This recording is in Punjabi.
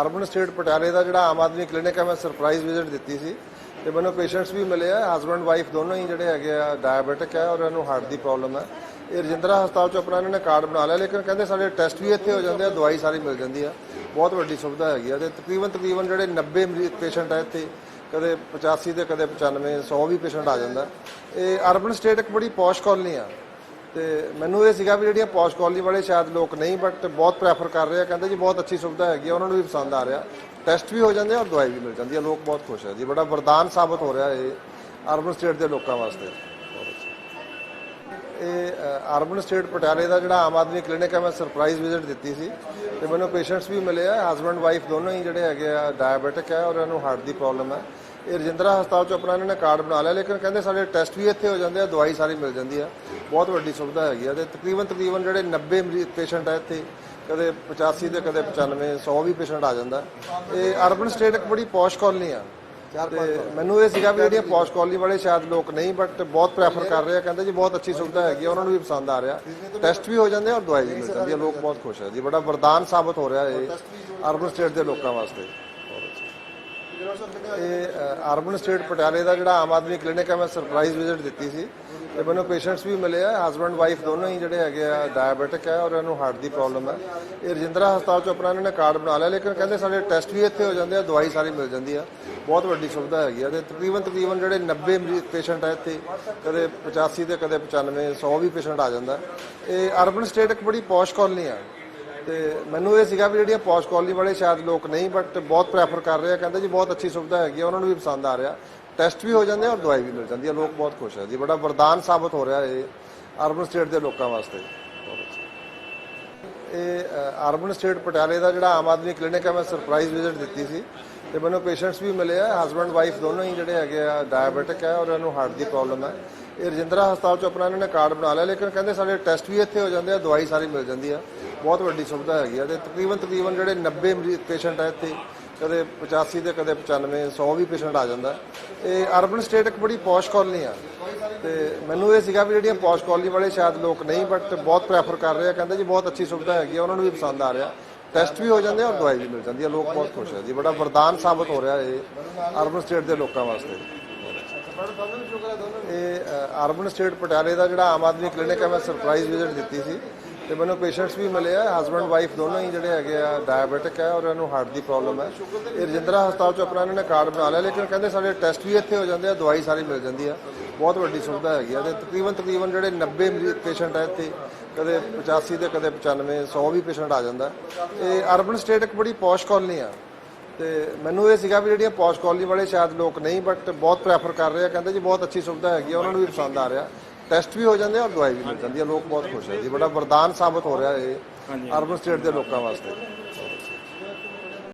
ਅਰਬਨ ਸਟੇਟ ਪਟਿਆਲੇ ਦਾ ਜਿਹੜਾ ਆਮ ਆਦਮੀ ਕਲੀਨਿਕ ਹੈ, ਮੈਂ ਸਰਪ੍ਰਾਈਜ਼ ਵਿਜ਼ਿਟ ਦਿੱਤੀ ਸੀ ਤੇ ਮੈਨੂੰ ਪੇਸ਼ੈਂਟਸ ਵੀ ਮਿਲੇ ਆ ਹਸਬੰਡ ਵਾਈਫ ਦੋਨੋਂ ਹੀ ਜਿਹੜੇ ਹੈਗੇ ਆ ਡਾਇਬੀਟਿਕ ਹੈ ਔਰ ਇਹਨੂੰ ਹਾਰਟ ਦੀ ਪ੍ਰੋਬਲਮ ਹੈ। ਇਹ ਰਜਿੰਦਰਾ ਹਸਪਤਾਲ ਚ ਆਪਣਾ ਇਹਨਾਂ ਨੇ ਕਾਰਡ ਬਣਾ ਲਿਆ, ਲੇਕਿਨ ਕਹਿੰਦੇ ਸਾਡੇ ਟੈਸਟ ਵੀ ਇੱਥੇ ਹੋ ਜਾਂਦੇ ਆ, ਦਵਾਈ ਸਾਰੀ ਮਿਲ ਜਾਂਦੀ ਆ। ਬਹੁਤ ਵੱਡੀ ਸੁਵਿਧਾ ਹੈਗੀ ਆ ਤੇ ਤਕਰੀਬਨ ਤਕਰੀਬਨ ਜਿਹੜੇ 90 ਮਰੀਜ਼ ਪੇਸ਼ੈਂਟ ਆ ਇੱਥੇ, ਕਦੇ 85 ਤੇ ਕਦੇ 95 100 ਵੀ ਪੇਸ਼ੈਂਟ ਆ ਜਾਂਦਾ। ਇਹ ਅਰਬਨ ਸਟੇਟ ਇੱਕ ਬੜੀ ਪੌਸ਼ ਕਾਲਨੀ ਆ। ਤੇ ਮੈਨੂੰ ਇਹ ਸੀਗਾ ਵੀ ਜਿਹੜੀਆਂ ਪੌਸ਼ ਕਾਲਨੀ ਵਾਲੇ ਸ਼ਾਇਦ ਲੋਕ ਨਹੀਂ ਬਟ ਬਹੁਤ ਪ੍ਰੈਫਰ ਕਰ ਰਹੇ ਆ। ਕਹਿੰਦੇ ਜੀ ਬਹੁਤ ਅੱਛੀ ਸੁਵਿਧਾ ਹੈਗੀ ਆ, ਉਹਨਾਂ ਨੂੰ ਵੀ ਪਸੰਦ ਆ ਰਿਹਾ। ਟੈਸਟ ਵੀ ਹੋ ਜਾਂਦੇ ਆ ਔਰ ਦਵਾਈ ਵੀ ਮਿਲ ਜਾਂਦੀ ਆ। ਲੋਕ ਬਹੁਤ ਖੁਸ਼ ਆ ਜੀ। ਬੜਾ ਵਰਦਾਨ ਸਾਬਤ ਹੋ ਰਿਹਾ ਇਹ ਅਰਬਨ ਸਟੇਟ ਦੇ ਲੋਕਾਂ ਵਾਸਤੇ। ਇਹ ਅਰਬਨ ਸਟੇਟ ਪਟਿਆਲੇ ਦਾ ਜਿਹੜਾ ਆਮ ਆਦਮੀ ਕਲੀਨਿਕ ਹੈ, ਮੈਂ ਸਰਪ੍ਰਾਈਜ਼ ਵਿਜ਼ਿਟ ਦਿੱਤੀ ਸੀ ਤੇ ਮੈਨੂੰ ਪੇਸ਼ੈਂਟਸ ਵੀ ਮਿਲੇ ਆ। ਹਸਬੰਡ ਵਾਈਫ ਦੋਨੋਂ ਹੀ ਜਿਹੜੇ ਹੈਗੇ ਆ ਡਾਇਬੀਟਿਕ ਹੈ ਔਰ ਇਹਨੂੰ ਹਾਰਟ ਦੀ ਪ੍ਰੋਬਲਮ ਹੈ। ਇਹ ਰਜਿੰਦਰਾ ਹਸਪਤਾਲ ਚ ਆਪਣਾ ਇਹਨਾਂ ਨੇ ਕਾਰਡ ਬਣਾ ਲਿਆ ਲੇਕਿਨ ਕਹਿੰਦੇ ਸਾਡੇ ਟੈਸਟ ਵੀ ਇੱਥੇ ਹੋ ਜਾਂਦੇ ਆ ਦਵਾਈ ਸਾਰੀ ਮਿਲ ਜਾਂਦੀ ਆ। ਬਹੁਤ ਵੱਡੀ ਸੁਵਿਧਾ ਹੈਗੀ ਆ ਤੇ ਤਕਰੀਬਨ ਤਕਰੀਬਨ ਜਿਹੜੇ 90 ਮਰੀਜ਼ ਪੇਸ਼ੈਂਟ ਆ ਇੱਥੇ ਕਦੇ 85 ਤੇ ਕਦੇ 95 100 ਵੀ ਪੇਸ਼ੈਂਟ ਆ ਜਾਂਦਾ। ਇਹ ਅਰਬਨ ਸਟੇਟ ਇੱਕ ਬੜੀ ਪੌਸ਼ ਕਾਲਨੀ ਆ। ਤੇ ਮੈਨੂੰ ਇਹ ਸੀਗਾ ਵੀ ਜਿਹੜੀਆਂ ਪੌਸ਼ ਕਾਲਨੀ ਵਾਲੇ ਸ਼ਾਇਦ ਲੋਕ ਨਹੀਂ ਬਟ ਬਹੁਤ ਪ੍ਰੈਫਰ ਕਰ ਰਹੇ ਆ ਕਹਿੰਦੇ ਜੀ ਬਹੁਤ ਅੱਛੀ ਸੁਵਿਧਾ ਹੈਗੀ ਆ ਉਹਨਾਂ ਨੂੰ ਵੀ ਪਸੰਦ ਆ ਰਿਹਾ। ਟੈਸਟ ਵੀ ਹੋ ਜਾਂਦੇ ਆ ਔਰ ਦਵਾਈ ਵੀ ਮਿਲ ਜਾਂਦੀ ਆ ਲੋਕ ਬਹੁਤ ਖੁਸ਼ ਆ ਜੀ। ਬੜਾ ਵਰਦਾਨ ਸਾਬਤ ਹੋ ਰਿਹਾ ਇਹ ਅਰਬਨ ਸਟੇਟ ਦੇ ਲੋਕਾਂ ਵਾਸਤੇ। ਇਹ ਅਰਬਨ ਸਟੇਟ ਪਟਿਆਲੇ ਦਾ ਜਿਹੜਾ ਆਮ ਆਦਮੀ ਕਲੀਨਿਕ ਹੈ, ਮੈਂ ਸਰਪ੍ਰਾਈਜ਼ ਵਿਜ਼ਿਟ ਦਿੱਤੀ ਸੀ। ਤੇ ਮੈਨੂੰ ਪੇਸ਼ੈਂਟਸ ਵੀ ਮਿਲੇ ਆ ਹਸਬੰਡ ਵਾਈਫ ਦੋਨੋਂ ਹੀ ਜਿਹੜੇ ਹੈਗੇ ਆ ਡਾਇਬੀਟਿਕ ਹੈ ਔਰ ਇਹਨੂੰ ਹਾਰਟ ਦੀ ਪ੍ਰੋਬਲਮ ਹੈ। ਇਹ ਰਜਿੰਦਰਾ ਹਸਪਤਾਲ ਚ ਆਪਣਾ ਇਹਨਾਂ ਨੇ ਕਾਰਡ ਬਣਾ ਲਿਆ, ਲੇਕਿਨ ਕਹਿੰਦੇ ਸਾਡੇ ਟੈਸਟ ਵੀ ਇੱਥੇ ਹੋ ਜਾਂਦੇ ਆ, ਦਵਾਈ ਸਾਰੀ ਮਿਲ ਜਾਂਦੀ ਆ। ਬਹੁਤ ਵੱਡੀ ਸੁਵਿਧਾ ਹੈਗੀ ਆ। ਤੇ ਤਕਰੀਬਨ ਤਕਰੀਬਨ ਜਿਹੜੇ 90 ਮਰੀਜ਼ ਪੇਸ਼ੈਂਟ ਆ ਇੱਥੇ, ਕਦੇ 85 ਤੇ ਕਦੇ 95 100 ਵੀ ਪੇਸ਼ੈਂਟ ਆ ਜਾਂਦਾ। ਇਹ ਅਰਬਨ ਸਟੇਟ ਇੱਕ ਬੜੀ ਪੌਸ਼ ਕਾਲਨੀ ਆ। ਤੇ ਮੈਨੂੰ ਇਹ ਸੀਗਾ ਵੀ ਜਿਹੜੀਆਂ ਪੌਸ਼ ਕਾਲਨੀ ਵਾਲੇ ਸ਼ਾਇਦ ਲੋਕ ਨਹੀਂ ਬਟ ਬਹੁਤ ਪ੍ਰੈਫਰ ਕਰ ਰਹੇ ਆ। ਕਹਿੰਦੇ ਜੀ ਬਹੁਤ ਅੱਛੀ ਸੁਵਿਧਾ ਹੈਗੀ ਆ, ਉਹਨਾਂ ਨੂੰ ਵੀ ਪਸੰਦ ਆ ਰਿਹਾ। ਟੈਸਟ ਵੀ ਹੋ ਜਾਂਦੇ ਆ ਔਰ ਦਵਾਈ ਵੀ ਮਿਲ ਜਾਂਦੀ ਆ, ਲੋਕ ਬਹੁਤ ਖੁਸ਼ ਆ ਜੀ। ਬੜਾ ਵਰਦਾਨ ਸਾਬਤ ਹੋ ਰਿਹਾ ਇਹ ਅਰਬਨ ਸਟੇਟ ਦੇ ਲੋਕਾਂ ਵਾਸਤੇ। ਇਹ ਅਰਬਨ ਸਟੇਟ ਪਟਿਆਲੇ ਦਾ ਜਿਹੜਾ ਆਮ ਆਦਮੀ ਕਲੀਨਿਕ ਹੈ ਮੈਂ ਸਰਪ੍ਰਾਈਜ਼ ਵਿਜ਼ਿਟ ਦਿੱਤੀ ਸੀ ਤੇ ਮੈਨੂੰ ਪੇਸ਼ੈਂਟਸ ਵੀ ਮਿਲੇ ਆ ਹਸਬੰਡ ਵਾਈਫ ਦੋਨੋਂ ਹੀ ਜਿਹੜੇ ਹੈਗੇ ਆ ਡਾਇਬੀਟਿਕ ਹੈ ਔਰ ਇਹਨੂੰ ਹਾਰਟ ਦੀ ਪ੍ਰੋਬਲਮ ਹੈ ਇਹ ਰਜਿੰਦਰਾ ਹਸਪਤਾਲ ਚ ਆਪਣਾ ਇਹਨਾਂ ਨੇ ਕਾਰਡ ਬਣਾ ਲਿਆ, ਲੇਕਿਨ ਕਹਿੰਦੇ ਸਾਡੇ ਟੈਸਟ ਵੀ ਇੱਥੇ ਹੋ ਜਾਂਦੇ ਆ, ਦਵਾਈ ਸਾਰੀ ਮਿਲ ਜਾਂਦੀ ਆ। ਬਹੁਤ ਵੱਡੀ ਸੁਵਿਧਾ ਹੈਗੀ ਆ ਤੇ ਤਕਰੀਬਨ ਤਕਰੀਬਨ ਜਿਹੜੇ 90 ਮਰੀਜ਼ ਪੇਸ਼ੈਂਟ ਆ ਇੱਥੇ, ਕਦੇ 85 ਤੇ ਕਦੇ 95 100 ਵੀ ਪੇਸ਼ੈਂਟ ਆ ਜਾਂਦਾ। ਇਹ ਅਰਬਨ ਸਟੇਟ ਇੱਕ ਬੜੀ ਪੌਸ਼ ਕਾਲਨੀ ਆ। ਤੇ ਮੈਨੂੰ ਇਹ ਸੀਗਾ ਵੀ ਜਿਹੜੀਆਂ ਪੌਸ਼ ਕਾਲਨੀ ਵਾਲੇ ਸ਼ਾਇਦ ਲੋਕ ਨਹੀਂ ਬਟ ਬਹੁਤ ਪ੍ਰੈਫਰ ਕਰ ਰਹੇ ਆ। ਕਹਿੰਦੇ ਜੀ ਬਹੁਤ ਅੱਛੀ ਸੁਵਿਧਾ ਹੈਗੀ ਆ, ਉਹਨਾਂ ਨੂੰ ਵੀ ਪਸੰਦ ਆ ਰਿਹਾ। ਟੈਸਟ ਵੀ ਹੋ ਜਾਂਦੇ ਆ ਔਰ ਦਵਾਈ ਵੀ ਮਿਲ ਜਾਂਦੀ ਹੈ ਲੋਕ ਬਹੁਤ ਖੁਸ਼ ਹੈ ਜੀ। ਬੜਾ ਵਰਦਾਨ ਸਾਬਤ ਹੋ ਰਿਹਾ ਇਹ ਅਰਬਨ ਸਟੇਟ ਦੇ ਲੋਕਾਂ ਵਾਸਤੇ। ਇਹ ਅਰਬਨ ਸਟੇਟ ਪਟਿਆਲੇ ਦਾ ਜਿਹੜਾ ਆਮ ਆਦਮੀ ਕਲੀਨਿਕ ਹੈ ਮੈਂ ਸਰਪ੍ਰਾਈਜ਼ ਵਿਜ਼ਿਟ ਦਿੱਤੀ ਸੀ। ਤੇ ਮੈਨੂੰ ਪੇਸ਼ੈਂਟਸ ਵੀ ਮਿਲੇ ਆ ਹਸਬੰਡ ਵਾਈਫ ਦੋਨੋਂ ਹੀ ਜਿਹੜੇ ਹੈਗੇ ਆ ਡਾਇਬੀਟਿਕ ਹੈ ਔਰ ਇਹਨਾਂ ਨੂੰ ਹਾਰਟ ਦੀ ਪ੍ਰੋਬਲਮ ਹੈ ਇਹ ਰਜਿੰਦਰਾ ਹਸਪਤਾਲ ਚ ਆਪਣਾ ਇਹਨਾਂ ਨੇ ਕਾਰਡ ਬਣਾ ਲਿਆ, ਲੇਕਿਨ ਕਹਿੰਦੇ ਸਾਡੇ ਟੈਸਟ ਵੀ ਇੱਥੇ ਹੋ ਜਾਂਦੇ ਆ, ਦਵਾਈ ਸਾਰੀ ਮਿਲ ਜਾਂਦੀ ਆ। ਬਹੁਤ ਵੱਡੀ ਸੁਵਿਧਾ ਹੈਗੀ ਆ। ਤੇ ਤਕਰੀਬਨ ਤਕਰੀਬਨ ਜਿਹੜੇ 90 ਪੇਸ਼ੈਂਟ ਆ ਇੱਥੇ, ਕਦੇ 85 ਤੇ ਕਦੇ 95 100 ਵੀ ਪੇਸ਼ੈਂਟ ਆ ਜਾਂਦਾ। ਇਹ ਅਰਬਨ ਸਟੇਟ ਇੱਕ ਬੜੀ ਪੌਸ਼ ਕਾਲਨੀ ਆ। ਤੇ ਮੈਨੂੰ ਇਹ ਸੀਗਾ ਵੀ ਜਿਹੜੀਆਂ ਪੌਸ਼ ਕਾਲਨੀ ਵਾਲੇ ਸ਼ਾਇਦ ਲੋਕ ਨਹੀਂ ਬਟ ਬਹੁਤ ਪ੍ਰੈਫਰ ਕਰ ਰਹੇ ਆ। ਕਹਿੰਦੇ ਜੀ ਬਹੁਤ ਅੱਛੀ ਸੁਵਿਧਾ ਹੈਗੀ ਆ, ਉਹਨਾਂ ਨੂੰ ਵੀ ਪਸੰਦ ਆ ਰਿਹਾ। ਟੈਸਟ ਵੀ ਹੋ ਜਾਂਦੇ ਆ ਔਰ ਦਵਾਈ ਵੀ ਮਿਲ ਜਾਂਦੀ ਆ ਲੋਕ ਬਹੁਤ ਖੁਸ਼ ਆ ਜੀ। ਬੜਾ ਵਰਦਾਨ ਸਾਬਤ ਹੋ ਰਿਹਾ ਇਹ ਅਰਬਨ ਸਟੇਟ ਦੇ ਲੋਕਾਂ ਵਾਸਤੇ।